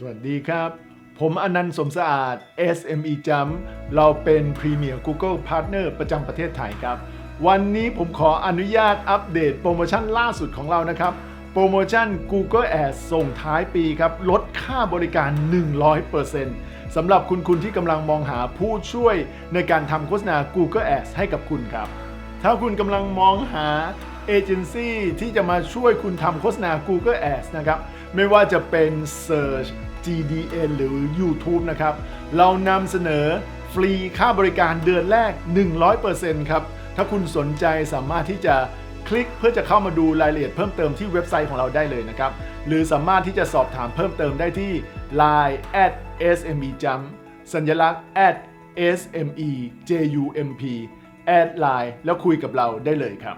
สวัสดีครับ ผมอนันต์สมสะอาด SME Jump เราเป็น Premier Google Partner ประจำประเทศไทยครับ วันนี้ผมขออนุญาตอัปเดตโปรโมชั่นล่าสุดของเรานะครับ โปรโมชั่น Google Ads ส่งท้ายปีครับ ลดค่าบริการ 100%สำหรับคุณคุณที่กำลังมองหาผู้ช่วยในการทำโฆษณา Google Ads ให้กับคุณครับ ถ้าคุณกำลังมองหาเอเจนซี่ที่จะมาช่วยคุณทำโฆษณา Google Ads นะครับ ไม่ว่าจะเป็น Search GDN หรือ YouTube นะครับ เรานำเสนอฟรีค่าบริการเดือนแรก 100%ครับ ถ้าคุณสนใจสามารถที่จะคลิกเพื่อจะเข้ามาดูรายละเอียดเพิ่มเติมที่เว็บไซต์ของเราได้เลยนะครับ หรือสามารถที่จะสอบถามเพิ่มเติมได้ที่ line at sme jump สัญลักษณ์ at sme jump แอดไลน์แล้วคุยกับเราได้เลยครับ